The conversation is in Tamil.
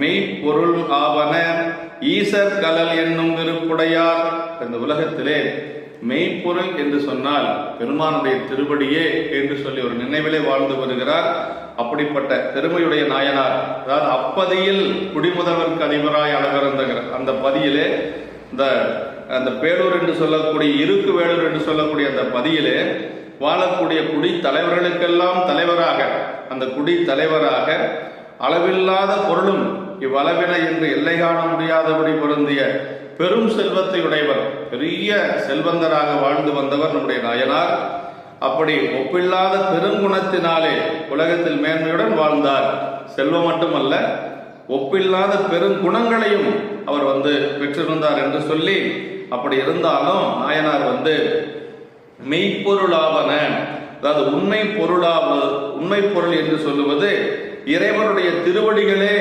மெய்ப்பொருள் ஆவன ஈசர் கலல் என்னும் விருப்புடையார் இந்த உலகத்திலே மெய்ப்பொருள் என்று சொன்னால் பெருமானுடைய திருவடியே என்று சொல்லி ஒரு நினைவிலே வாழ்ந்து வருகிறார். அப்படிப்பட்ட பெருமையுடைய நாயனார் அதாவது அப்பதியில் குடிமுதல்வருக்கு அதிபராய் அழகிருந்தகிற அந்த பதியிலே இந்த அந்த பேரூர் என்று சொல்லக்கூடிய இருக்கு வேலூர் என்று சொல்லக்கூடிய அந்த பதியிலே வாழக்கூடிய குடி தலைவர்களுக்கெல்லாம் தலைவராக அந்த குடி தலைவராக அளவில்லாத பொருளும் இவ்வளவின இன்று எல்லை காண முடியாதபடி பொருந்திய பெரும் செல்வத்தை உடையவர் பெரிய செல்வந்தராக வாழ்ந்து வந்தவர் நம்முடைய நாயனார். அப்படி ஒப்பில்லாத பெருங்குணத்தினாலே உலகத்தில் மேன்மையுடன் வாழ்ந்தார். செல்வம் மட்டுமல்ல ஒப்பில்லாத பெருங்குணங்களையும் அவர் வந்து பெற்றிருந்தார் என்று சொல்லி அப்படி இருந்தாலும் நாயனார் வந்து மெய்ப்பொருளாவன அதாவது உண்மை பொருளாவது உண்மை பொருள் என்று சொல்லுவது இறைவனுடைய திருவடிகளே